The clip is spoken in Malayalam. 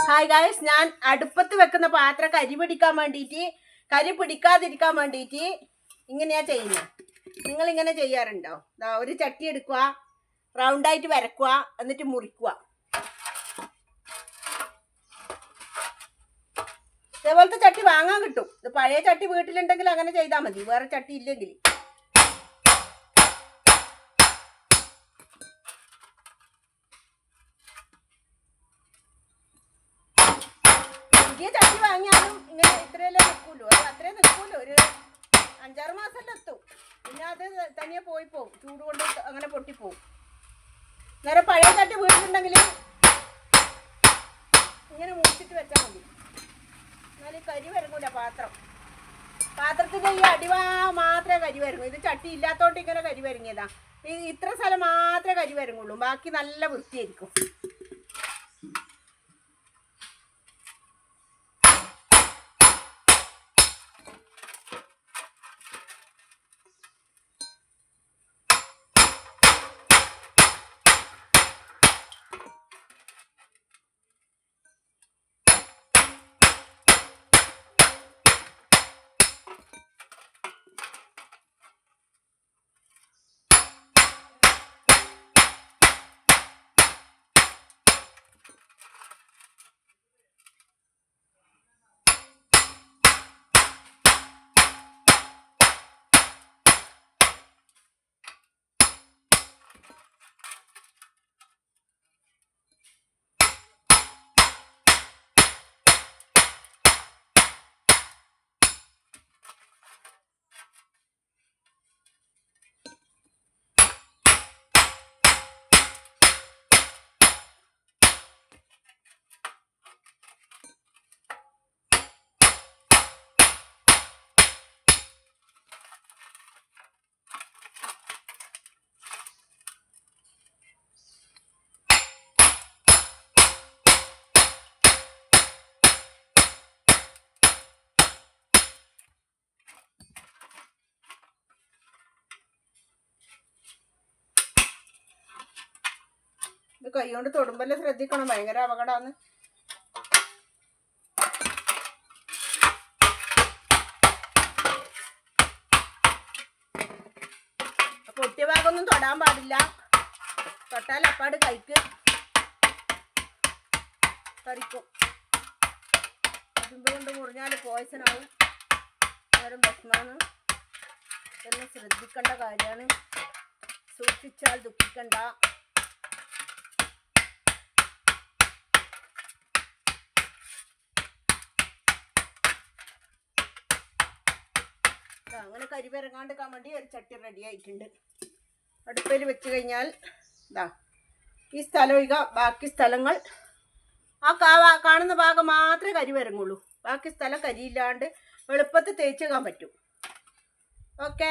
ഹായ് ഗായ്സ് ഞാൻ അടുപ്പത്ത് വെക്കുന്ന പാത്രം കരി പിടിക്കാൻ വേണ്ടിയിട്ട് കരി പിടിക്കാതിരിക്കാൻ വേണ്ടിയിട്ട് ഇങ്ങനെയാ ചെയ്യുന്നത് നിങ്ങൾ ഇങ്ങനെ ചെയ്യാറുണ്ടോ ഒരു ചട്ടി എടുക്കുക റൗണ്ടായിട്ട് വരക്കുക എന്നിട്ട് മുറിക്കുക. ഇതേപോലത്തെ ചട്ടി വാങ്ങാൻ കിട്ടും. ഇത് പഴയ ചട്ടി വീട്ടിലുണ്ടെങ്കിൽ അങ്ങനെ ചെയ്താൽ മതി. വേറെ ചട്ടി ഇല്ലെങ്കിൽ. പുതിയ ചട്ടി വാങ്ങിയാലും ഇങ്ങനെ ഇത്രയല്ലേ നിൽക്കുള്ളൂ. അത് അത്രേ നിൽക്കുമല്ലോ ഒരു അഞ്ചാറ് മാസമല്ലേ എത്തും. പിന്നെ അത് തനിയെ പോയി പോകും ചൂട് കൊണ്ട് അങ്ങനെ പൊട്ടിപ്പോവും. നേരെ പഴയ ചട്ടി വീട്ടിലുണ്ടെങ്കിൽ ഇങ്ങനെ മുറിച്ചിട്ട് വെച്ചാൽ മതി. എന്നാൽ ഈ കരി വരങ്ങൂല പാത്രം. പാത്രത്തിന്റെ ഈ അടിവാ മാത്രമേ കരി വരങ്ങൂ. ഇത് ചട്ടി ഇല്ലാത്തോണ്ട് ഇങ്ങനെ കരി വരങ്ങിയതാ. ഇത്ര സ്ഥലം മാത്രമേ കരി വരങ്ങുള്ളൂ. ബാക്കി നല്ല വൃത്തിയായിരിക്കും. കൈ കൊണ്ട് തൊടുമ്പല്ലേ ശ്രദ്ധിക്കണം. ഭയങ്കര അപകടമാണ് പൊട്ടിയ ഭാഗമൊന്നും തൊടാൻ പാടില്ല. തൊട്ടാൽ അപ്പാട് കൈക്ക് തറിക്കും കൊണ്ട് മുറിഞ്ഞാൽ പോയ്സൺ ആവും. നേരം ഭക്ഷണമാണ് ഇതെല്ലാം ശ്രദ്ധിക്കേണ്ട കാര്യമാണ്. സൂക്ഷിച്ചാൽ ദുഃഖിക്കണ്ട. അങ്ങനെ കരിവിറങ്ങാണ്ടിക്കാൻ വേണ്ടി ഒരു ചട്ടി റെഡി ആയിട്ടുണ്ട്. അടുപ്പിൽ വെച്ച് കഴിഞ്ഞാൽ ഇതാ ഈ സ്ഥലം ഒഴിക ബാക്കി സ്ഥലങ്ങൾ ആ കാണുന്ന ഭാഗം മാത്രമേ കരി വരങ്ങുള്ളൂ ബാക്കി സ്ഥലം കരിയില്ലാണ്ട് എളുപ്പത്തിൽ തേച്ചേക്കാൻ പറ്റും. ഓക്കേ